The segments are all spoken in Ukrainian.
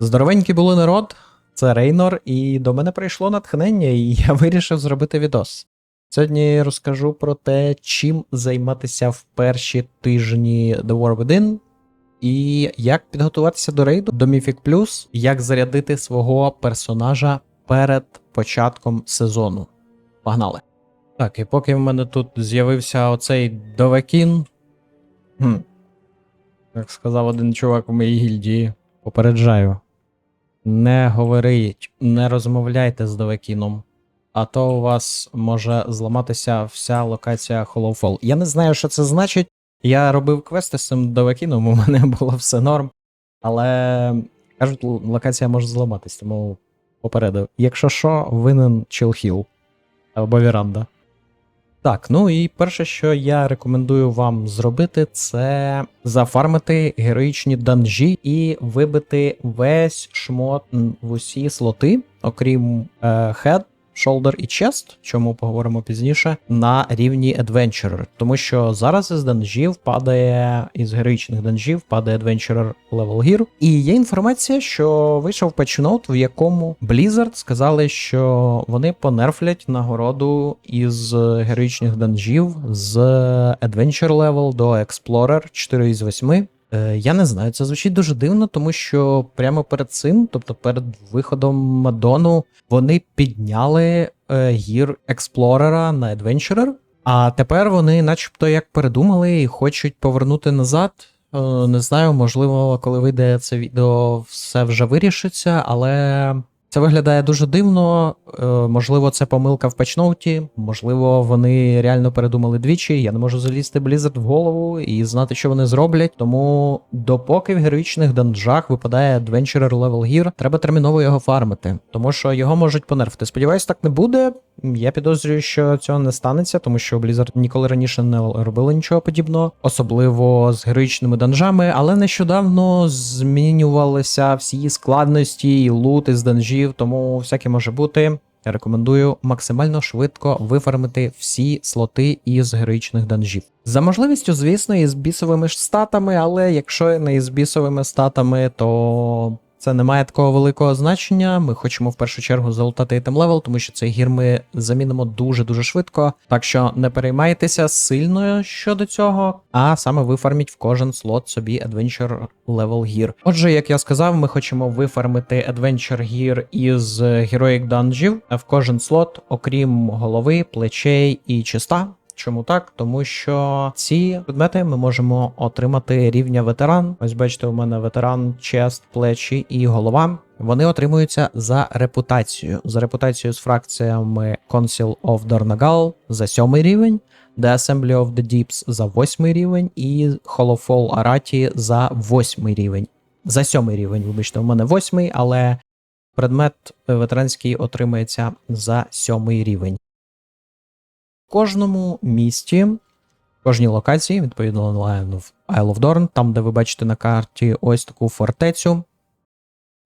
Здоровенький були народ, це Рейнор, і до мене прийшло натхнення, і я вирішив зробити відос. Сьогодні розкажу про те, чим займатися в перші тижні The War Within, і як підготуватися до рейду до Mythic Plus, як зарядити свого персонажа перед початком сезону. Погнали! Так, і поки в мене тут з'явився оцей Довекін. Хм. Як сказав один чувак у моїй гільдії, попереджаю. Не говоріть, не розмовляйте з Довекіном, а то у вас може зламатися вся локація Hollowfall. Я не знаю, що це значить. Я робив квести з цим Довекіном, у мене було все норм. Але кажуть, локація може зламатись, тому попередив. Якщо що, винен чилхіл або віранда. Так, ну і перше, що я рекомендую вам зробити, це зафармити героїчні данжі і вибити весь шмот в усі слоти, окрім е, Head, Shoulder і Chest, чому поговоримо пізніше, на рівні Adventurer. Тому що зараз із данжів падає, із героїчних данжів падає Adventurer Level Gear. І є інформація, що вийшов патчноут, в якому Blizzard сказали, що вони понерфлять нагороду із героїчних данжів з Adventure Level до Explorer 4 із 8. Е, Я не знаю, це звучить дуже дивно, тому що прямо перед цим, тобто перед виходом Мадону, вони підняли е, гір Експлорера на Adventurer, а тепер вони, начебто, як передумали і хочуть повернути назад. Е, Не знаю, можливо, коли вийде це відео, все вже вирішиться, але це виглядає дуже дивно. Е, Можливо, це помилка в патчноуті, можливо, вони реально передумали двічі. Я не можу залізти Blizzard в голову і знати, що вони зроблять. Тому допоки в героїчних данжах випадає Adventurer Level Gear, треба терміново його фармити, тому що його можуть понерфити. Сподіваюсь, так не буде. Я підозрюю, що цього не станеться, тому що Blizzard ніколи раніше не робили нічого подібного, особливо з героїчними данжами, але нещодавно змінювалися всі складності і лут із данжів, тому всяке може бути. Я рекомендую максимально швидко вифармити всі слоти із героїчних данжів. За можливістю, звісно, із бісовими ж статами, але якщо не із бісовими статами, то це не має такого великого значення. Ми хочемо в першу чергу залутати ітем левел, тому що цей гір ми замінимо дуже-дуже швидко. Так що не переймайтеся сильно щодо цього, а саме вифарміть в кожен слот собі Adventure Level Gear. Отже, як я сказав, ми хочемо вифармити Adventure Gear із Heroic данжів в кожен слот, окрім голови, плечей і чиста. Чому так? Тому що ці предмети ми можемо отримати рівня ветеран. Ось бачите, у мене ветеран, чест, плечі і голова. Вони отримуються за репутацію. За репутацією з фракціями Council of Dornagal за сьомий рівень, The Assembly of the Deeps за восьмий рівень і Hollowfall Arati за восьмий рівень. За сьомий рівень, вибачте, у мене восьмий, але предмет ветеранський отримається за сьомий рівень. В кожному місті, кожній локації, відповідно онлайн в Isle of Dorn, там, де ви бачите на карті ось таку фортецю.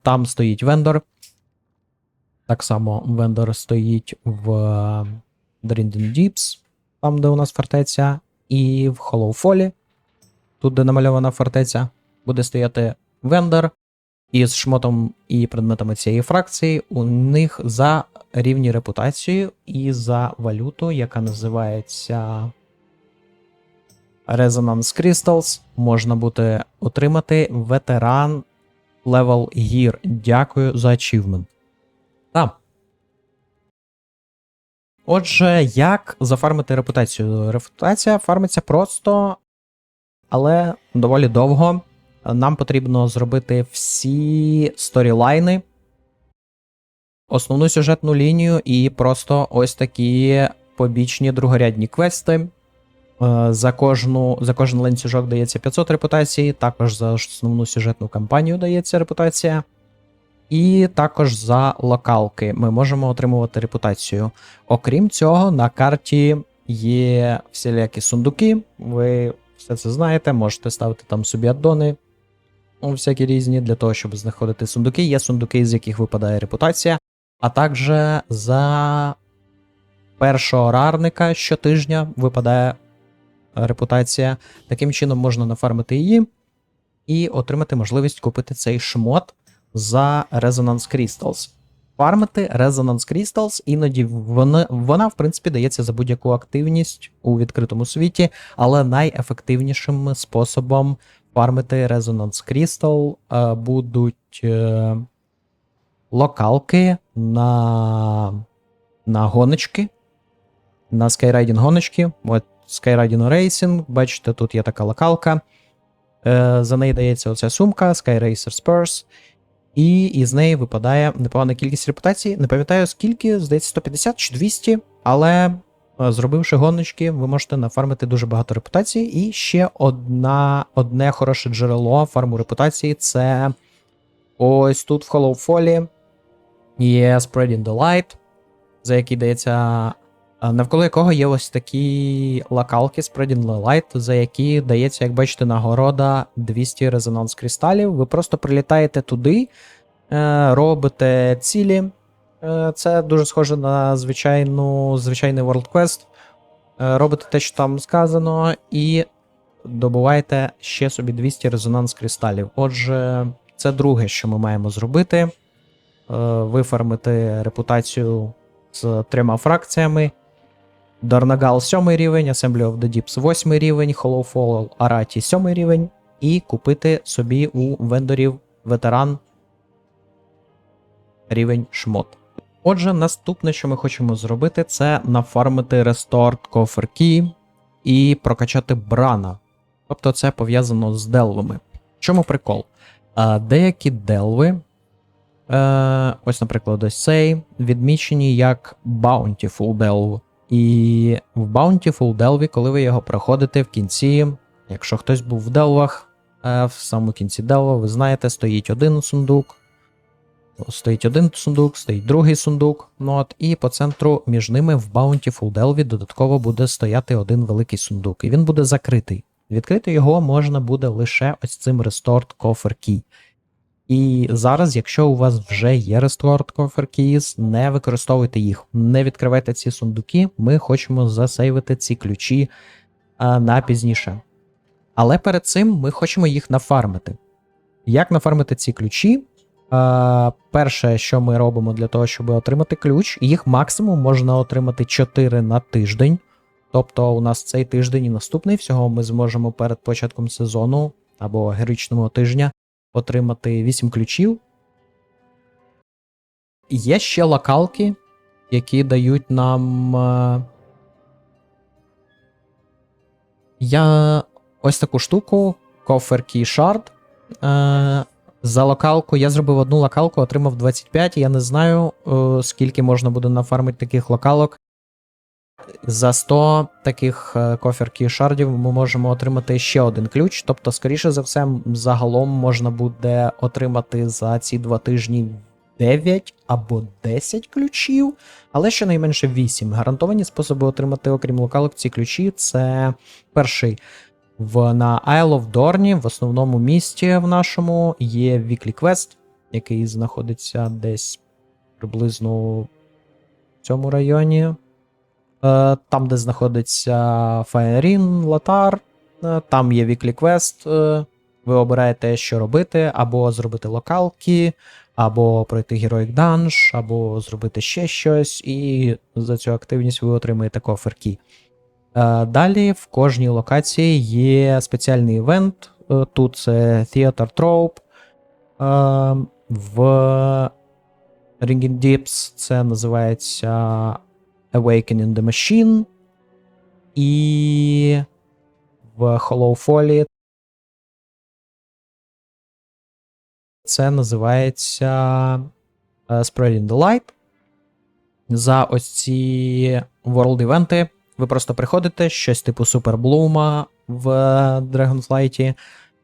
Там стоїть вендор. Так само вендор стоїть в е, Drinking Deeps, там, де у нас фортеця, і в Hollowfall, тут, де намальована фортеця, буде стояти вендор. І з шмотом і предметами цієї фракції у них за рівні репутацію і за валюту, яка називається Resonance Crystals, можна буде отримати ветеран Level Gear. Дякую за ачівмент. Так. Отже, як зафармити репутацію? Репутація фармиться просто, але доволі довго. Нам потрібно зробити всі сторілайни, основну сюжетну лінію і просто ось такі побічні другорядні квести. Е, За, кожну, за кожен ланцюжок дається 500 репутацій, також за основну сюжетну кампанію дається репутація. І також за локалки ми можемо отримувати репутацію. Окрім цього, на карті є всілякі сундуки. Ви все це знаєте, можете ставити там собі аддони, всякі різні, для того, щоб знаходити сундуки. Є сундуки, з яких випадає репутація. А також за першого рарника щотижня випадає репутація. Таким чином можна нафармити її і отримати можливість купити цей шмот за Resonance Crystals. Фармити Resonance Crystals, іноді вона, вона, в принципі, дається за будь-яку активність у відкритому світі, але найефективнішим способом фармити Resonance Crystal е, будуть е, локалки на, на гоночки, на Skyride гоночки. От Skyride Racing, бачите, тут є така локалка. Е, за неї дається оця сумка Skyracer Spurs. І із неї випадає непогана кількість репутацій. Не пам'ятаю скільки, здається, 150 чи 200, але е, зробивши гоночки, ви можете нафармити дуже багато репутацій. І ще одна, одне хороше джерело фарму репутації це ось тут в Folly є Spreading the Light, за який дається. е, Навколо якого є ось такі локалки Spreading the Light, за які дається, як бачите, нагорода 200 резонанс кристалів. Ви просто прилітаєте туди, е, робите цілі. Е, Це дуже схоже на звичайну, звичайний World Quest. Робите те, що там сказано, і добуваєте ще собі 200 резонанс кристалів. Отже, це друге, що ми маємо зробити. Е, Вифармити репутацію з трьома фракціями. Дарнагал 7 рівень, Assembly of the Deeps 8 рівень, Hollow Fall Arati 7 рівень, і купити собі у вендорів ветеран рівень шмот. Отже, наступне, що ми хочемо зробити, це нафармити Restored Coffer Key і прокачати Брана. Тобто це пов'язано з делвами. В чому прикол? Деякі делви, е, ось, наприклад, ось цей, відмічені як Bountiful Delve. І в Bountiful Delve, коли ви його проходите в кінці, якщо хтось був в делвах, е, в самому кінці делва, ви знаєте, стоїть один сундук, стоїть один сундук, стоїть другий сундук. Ну от, і по центру між ними в Bountiful Delve додатково буде стояти один великий сундук, і він буде закритий. Відкрити його можна буде лише ось цим Restored Coffer Key. І зараз, якщо у вас вже є Restored Coffer Keys, не використовуйте їх, не відкривайте ці сундуки. Ми хочемо засейвити ці ключі а, на пізніше. Але перед цим ми хочемо їх нафармити. Як нафармити ці ключі? А, перше, що ми робимо для того, щоб отримати ключ, їх максимум можна отримати 4 на тиждень. Тобто, у нас цей тиждень і наступний всього ми зможемо перед початком сезону або героїчного тижня отримати 8 ключів. Є ще локалки, які дають нам. е, Я ось таку штуку, Coffer Key Shard. Е, За локалку я зробив одну локалку, отримав 25. Я не знаю, е, скільки можна буде нафармити таких локалок. За 100 таких е, коферкі шардів ми можемо отримати ще один ключ. Тобто, скоріше за все, загалом можна буде отримати за ці два тижні 9 або 10 ключів, але щонайменше 8. Гарантовані способи отримати, окрім локалок, ці ключі. Це перший в на Isle of Dorny, в основному місті в нашому є Weekly Quest, який знаходиться десь приблизно в цьому районі. Е, Там, де знаходиться Фаерін, Латар, е, там є Weekly Quest. е, Ви обираєте, що робити, або зробити локалки, або пройти Heroic Dungeon, або зробити ще щось, і за цю активність ви отримаєте коферки. Далі в кожній локації є спеціальний івент. Тут це Theater Trope. В Ringing Deeps це називається Awakening the Machine. І в Hollow Folly це називається е, Spreading the Light. За ось ці World івенти ви просто приходите, щось типу Суперблума в Dragonflight.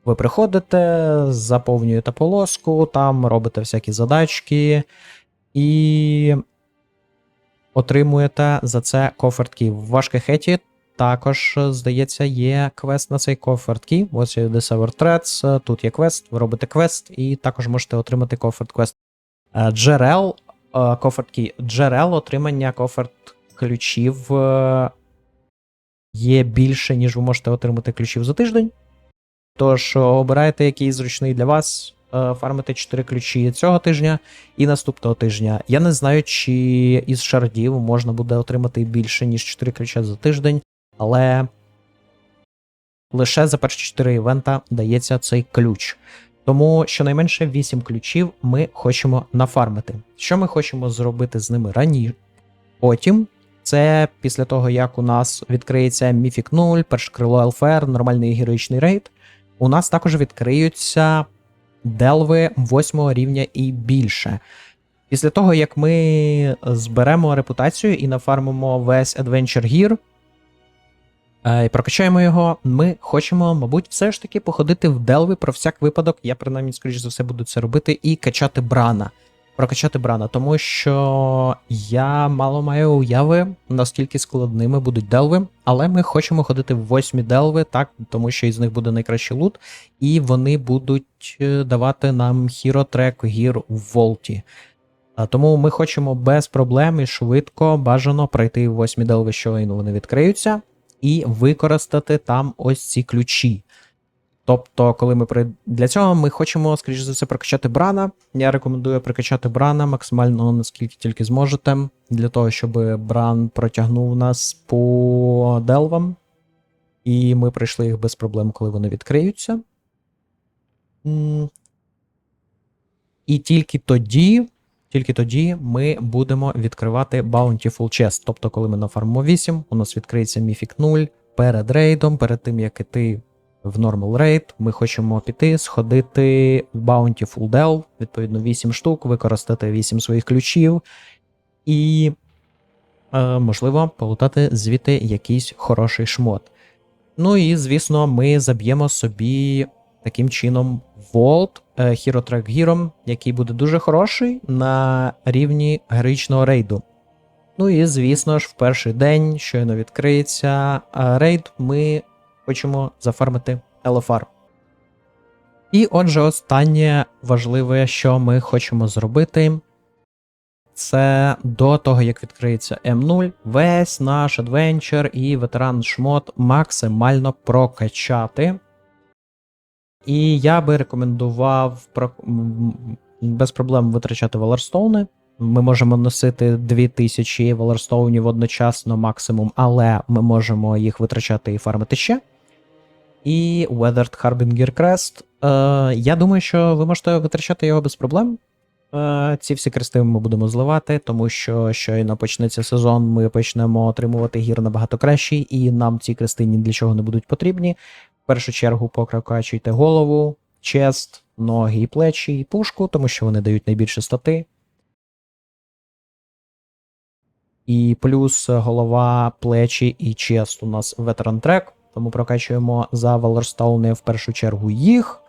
Ви приходите, заповнюєте полоску, там робите всякі задачки і отримуєте за це коферт-кі. В Вашкехеті також, здається, є квест на цей коферт-кі. Ось є The Threads, тут є квест, ви робите квест, і також можете отримати коферт-квест. Е, Джерел, е, коферт-кі. Джерел отримання коферт-ключів е, є більше, ніж ви можете отримати ключів за тиждень. Тож обирайте, який зручний для вас. Е, фармити 4 ключі цього тижня і наступного тижня. Я не знаю, чи із шардів можна буде отримати більше, ніж 4 ключа за тиждень, але лише за перші 4 івента дається цей ключ. Тому щонайменше 8 ключів ми хочемо нафармити. Що ми хочемо зробити з ними раніше? Потім, це після того, як у нас відкриється Міфік 0, перше крило ЛФР, нормальний героїчний рейд, у нас також відкриються делви 8 рівня і більше. Після того, як ми зберемо репутацію і нафармимо весь Adventure Gear, е, і прокачаємо його, ми хочемо, мабуть, все ж таки походити в делви про всяк випадок. Я принаймні, скоріш за все, буду це робити, і качати брана. Прокачати брана, тому що я мало маю уяви, наскільки складними будуть делви, але ми хочемо ходити в восьмі делви, так, тому що із них буде найкращий лут, і вони будуть е, давати нам хіротрек гір в Волті. Тому ми хочемо без проблем і швидко бажано пройти восьмі делви, щойно вони відкриються, і використати там ось ці ключі. Тобто, коли ми при... для цього ми хочемо, скоріш за все, прокачати брана. Я рекомендую прокачати брана максимально наскільки тільки зможете, для того, щоб бран протягнув нас по делвам, і ми пройшли їх без проблем, коли вони відкриються. І тільки тоді, тільки тоді ми будемо відкривати Bountiful Chest. Тобто, коли ми нафармимо 8, у нас відкриється Mythic 0 перед рейдом, перед тим як іти в Normal Raid, ми хочемо піти, сходити в Bountiful Delve, відповідно, 8 штук, використати 8 своїх ключів і, е, можливо, полутати звідти якийсь хороший шмот. Ну і, звісно, ми заб'ємо собі таким чином Волт Track Hero, який буде дуже хороший на рівні героїчного рейду. Ну і, звісно ж, в перший день, щойно відкриється е, рейд, ми хочемо зафармити LFR. І отже, останнє важливе, що ми хочемо зробити, це до того, як відкриється М0, весь наш адвенчер і ветеран шмот максимально прокачати. І я би рекомендував без проблем витрачати валерстоуни. Ми можемо носити 2000 валерстоунів одночасно максимум, але ми можемо їх витрачати і фармити ще. І Weathered Harbinger Crest. Е, Я думаю, що ви можете витрачати його без проблем. Е, Ці всі крести ми будемо зливати, тому що щойно почнеться сезон, ми почнемо отримувати гір набагато кращий, і нам ці крести ні для чого не будуть потрібні. В першу чергу прокачуйте голову, чест, ноги і плечі, і пушку, тому що вони дають найбільше стати. І плюс голова, плечі і чест у нас ветеран трек, тому прокачуємо за Валерстоуни в першу чергу їх.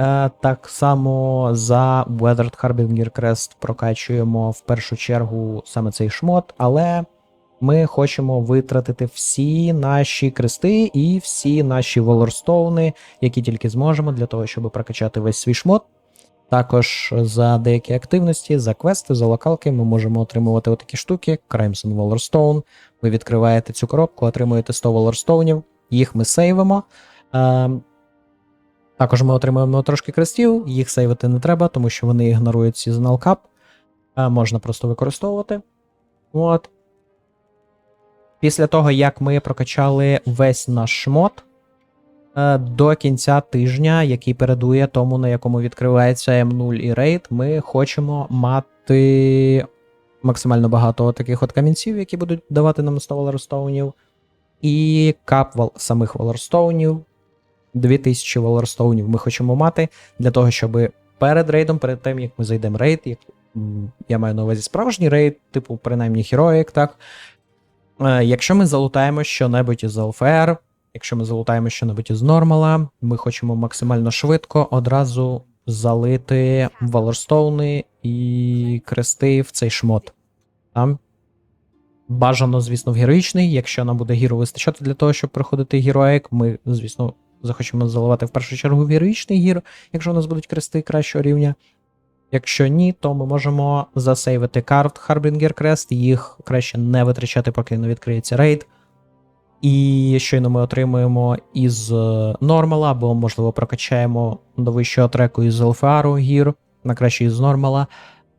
Е, Так само за Weathered Harbinger Crest прокачуємо в першу чергу саме цей шмот, але ми хочемо витратити всі наші крести і всі наші Валерстоуни, які тільки зможемо, для того, щоб прокачати весь свій шмот. Також за деякі активності, за квести, за локалки ми можемо отримувати отакі штуки: Crimson Wallerstone. Ви відкриваєте цю коробку, отримуєте 100 Wallerstoneів, їх ми сейвимо. Е, також ми отримуємо трошки крестів, їх сейвити не треба, тому що вони ігнорують Seasonal Cup. Е, можна просто використовувати. От. Після того, як ми прокачали весь наш шмот, Е, до кінця тижня, який передує тому, на якому відкривається М0 і рейд, ми хочемо мати максимально багато таких от камінців, які будуть давати нам 100 валерстоунів, і кап самих валерстоунів. 2000 валерстоунів ми хочемо мати для того, щоб перед рейдом, перед тим, як ми зайдемо рейд, як, я маю на увазі справжній рейд, типу, принаймні Heroic, так. Е, якщо ми залутаємо що-небудь із ЛФР, Якщо ми залутаємо щось із нормала, ми хочемо максимально швидко одразу залити валерстоуни і крести в цей шмот. Там бажано, звісно, в героїчний. Якщо нам буде гіру вистачати для того, щоб проходити героїк, ми, звісно, захочемо заливати в першу чергу в героїчний гір, якщо у нас будуть крести кращого рівня. Якщо ні, то ми можемо засейвити карт Harbinger Crest, їх краще не витрачати, поки не відкриється рейд. І щойно ми отримуємо із е, нормала, або, можливо, прокачаємо до вищого треку із ЛФРу гір, на краще із нормала.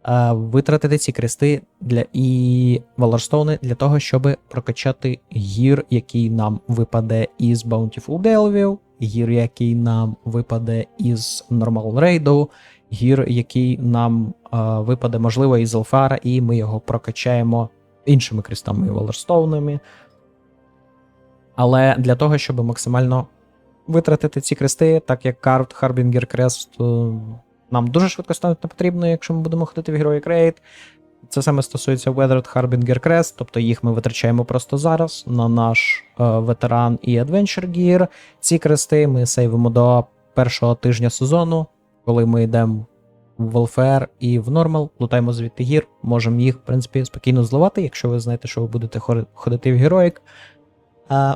Е, Витратити ці крести для і Валерстоуни для того, щоб прокачати гір, який нам випаде із Bountiful Delview, гір, який нам випаде із Normal Raid, гір, який нам е, випаде, можливо, із Алфара, і ми його прокачаємо іншими крестами Валерстоунами. Але для того, щоб максимально витратити ці крести, так як карт Харбінгер Крест нам дуже швидко стане потрібно, якщо ми будемо ходити в Heroic Raid. Це саме стосується Weathered Harbinger Crest, тобто їх ми витрачаємо просто зараз на наш е, ветеран і Adventure Gear. Ці крести ми сейвимо до першого тижня сезону, коли ми йдемо в LFR і в Normal, лутаємо звідти гір, можемо їх, в принципі, спокійно зливати, якщо ви знаєте, що ви будете ходити в Heroic, а,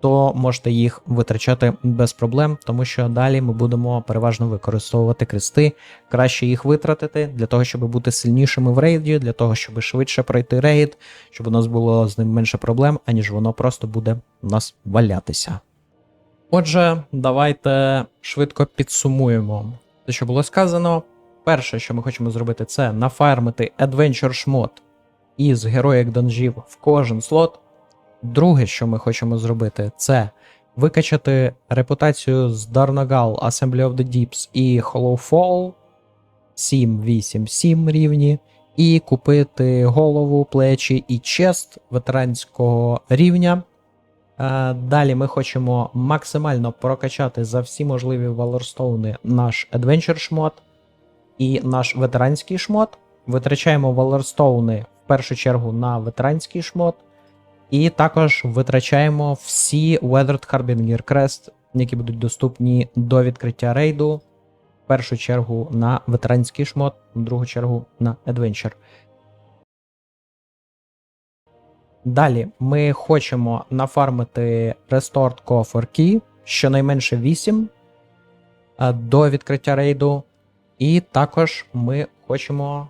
то можете їх витрачати без проблем, тому що далі ми будемо переважно використовувати крести, краще їх витратити для того, щоб бути сильнішими в рейді, для того, щоб швидше пройти рейд, щоб у нас було з ним менше проблем, аніж воно просто буде у нас валятися. Отже, давайте швидко підсумуємо те, що було сказано. Перше, що ми хочемо зробити, це нафармити Adventure шмот із героїк донжів в кожен слот. Друге, що ми хочемо зробити, це викачати репутацію з Darnagal, Assembly of the Deeps і Hollow Fall 7, 8, 7 рівні, і купити голову, плечі і чест ветеранського рівня. Е, Далі ми хочемо максимально прокачати за всі можливі валорстоуни наш Adventure шмот і наш ветеранський шмот. Витрачаємо валорстоуни в першу чергу на ветеранський шмот. І також витрачаємо всі Weathered Harbinger Crest, які будуть доступні до відкриття рейду. В першу чергу на ветеранський шмот, в другу чергу на Adventure. Далі ми хочемо нафармити Restored Coffer Key, щонайменше 8 е, до відкриття рейду. І також ми хочемо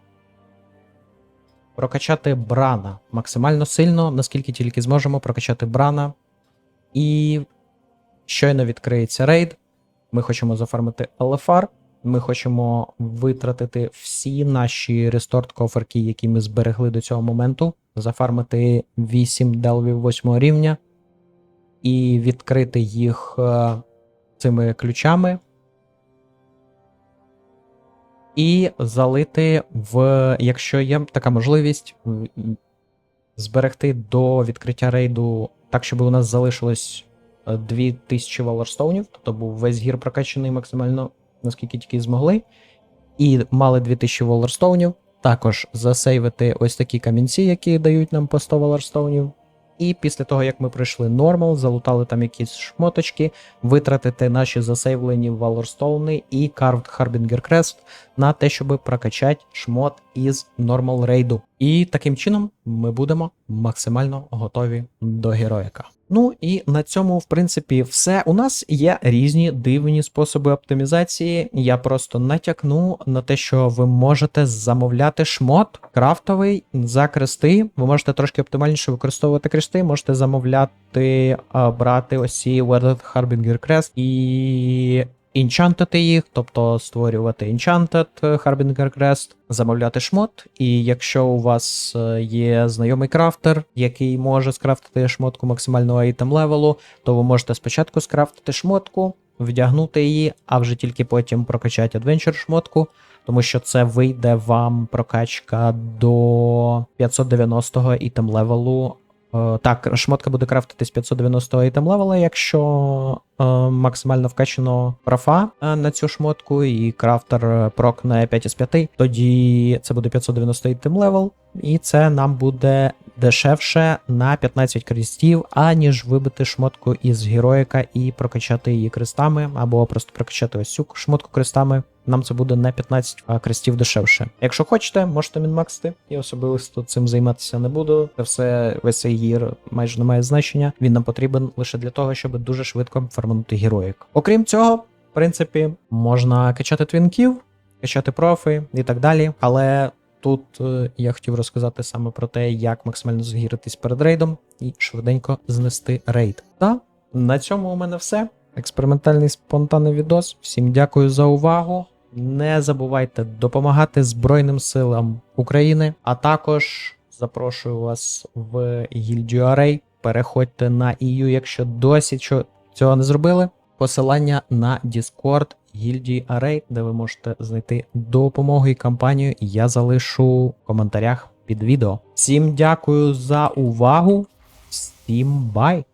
прокачати Брана максимально сильно, наскільки тільки зможемо прокачати Брана. І щойно відкриється рейд. Ми хочемо зафармити LFR. Ми хочемо витратити всі наші Restored коферки, які ми зберегли до цього моменту, зафармити 8 делвів 8 рівня і відкрити їх е, цими ключами. І залити в, якщо є така можливість, зберегти до відкриття рейду так, щоб у нас залишилось е, 2000 валерстоунів, тобто був весь гір прокачаний максимально, наскільки тільки змогли. І мали 2000 валерстоунів. Також засейвити ось такі камінці, які дають нам по 100 валерстоунів. І після того, як ми пройшли нормал, залутали там якісь шмоточки, витратити наші засейвлені валорстоуни і Carved Harbinger Crest на те, щоб прокачати шмот із нормал рейду. І таким чином ми будемо максимально готові до героїка. Ну і на цьому, в принципі, все. У нас є різні дивні способи оптимізації. Я просто натякну на те, що ви можете замовляти шмот крафтовий за крести. Ви можете трошки оптимальніше використовувати крести, можете замовляти, брати ось ці Weathered Harbinger Crest і інчантити їх, тобто створювати Enchanted Harbinger Crest, замовляти шмот. І якщо у вас е, є знайомий крафтер, який може скрафтити шмотку максимального айтем левелу, то ви можете спочатку скрафтити шмотку, вдягнути її, а вже тільки потім прокачати Adventure шмотку. Тому що це вийде вам прокачка до 590 ітем левелу. Е, Так, шмотка буде крафтитись 590 ітем левела, якщо е, максимально вкачано профа е, на цю шмотку, і крафтер е, прокне 5 із 5, тоді це буде 590 ітем левел, і це нам буде дешевше на 15 крестів, аніж вибити шмотку із героїка і прокачати її крестами, або просто прокачати ось цю шмотку крестами. Нам це буде на 15 крестів дешевше. Якщо хочете, можете мінмаксити. Я особисто цим займатися не буду. Це все весь цей гір майже не має значення. Він нам потрібен лише для того, щоб дуже швидко фарманути героїк. Окрім цього, в принципі, можна качати твінків, качати профи і так далі. Але тут е, я хотів розказати саме про те, як максимально згіритись перед рейдом і швиденько знести рейд. Та на цьому у мене все. Експериментальний спонтанний відос. Всім дякую за увагу. Не забувайте допомагати Збройним силам України, а також запрошую вас в гільдію Array. Переходьте на EU, якщо досі цього не зробили. Посилання на Discord гільдії Array, де ви можете знайти допомогу і кампанію, я залишу в коментарях під відео. Всім дякую за увагу. Всім бай!